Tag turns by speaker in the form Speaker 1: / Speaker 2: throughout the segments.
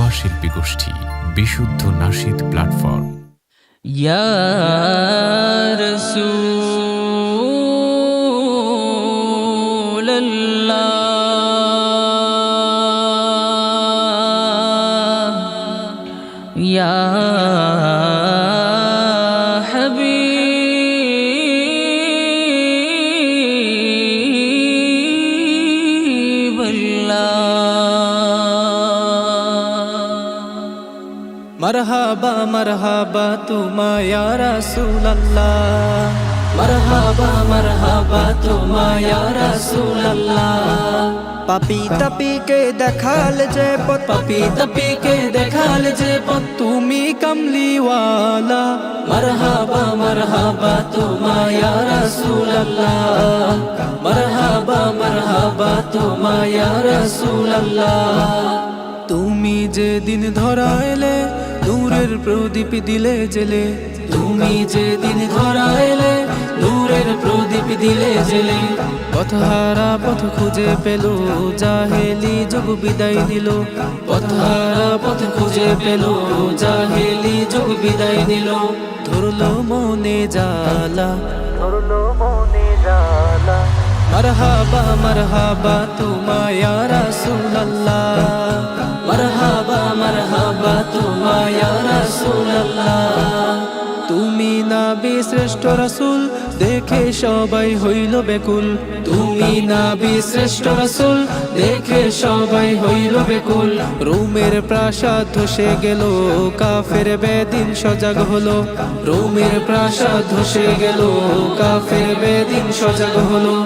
Speaker 1: সোয়া শিল্পী গোষ্ঠী বিশুদ্ধ নাশিদ প্ল্যাটফর্ম
Speaker 2: يا
Speaker 3: মরহাবা মরহাবা তুমা ইয়া রাসূলুল্লাহ। মরহাবা মরহাবা তুমা ইয়া রাসূলুল্লাহ। পাপি তাপি কে দেখাল যে পথ, পাপি তাপি কে দেখাল যে পথ, তুমি কমলিওয়ালা। মরহাবা মরহাবা তুমা ইয়া রাসূলুল্লাহ। মরহাবা মরহাবা তুমা ইয়া রাসূলুল্লাহ। তুমি যে দিন ধরা এলে নূরের প্রদীপ দিলে জেলে। তুমি যে দিন ধরা এলে, নূরের প্রদীপ দিলে জেলে। পথহারা পথ খুঁজে পেল, জাহেলি যুগ বিদায় দিল। পথহারা পথ খুঁজে পেল, জাহেলি যুগ বিদায় দিল। ধরলো মনে জালা ধরলো মনে জালা মরহাবা মরহাবা তুমা ইয়া রাসূলুল্লাহ। মরহাবা মরহাবা তুমা তুমি নাবি শ্রেষ্ঠ রাসূল দেখে সবাই হইল বেকুল। তুমি নাবি শ্রেষ্ঠ রাসূল দেখে সবাই হইল বেকুল। রোমের প্রাসাদ ধসে গেল কাফের বেদিন সজাগ হলো। রোমের প্রাসাদ ধসে গেল কাফের বেদিন সজাগ হলো।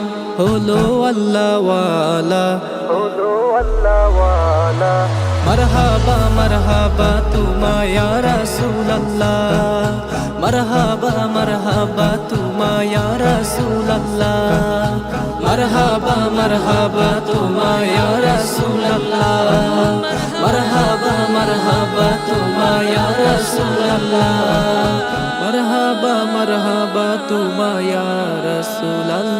Speaker 3: হলো আল্লাহ ওয়ালা হলো আল্লাহ ওয়ালা মরহাবা। মরহাবা তুমা ইয়া রাসূলুল্লাহ। মরহাবা মরহাবা তুমা ইয়া রাসূলুল্লাহ। মরহাবা মরহাবা তুমা ইয়া রাসূলুল্লাহ। মরহাবা মরহাবা তুমা ইয়া রাসূলুল্লাহ। মরহাবা মরহাবা তুমা ইয়া রাসূলুল্লাহ।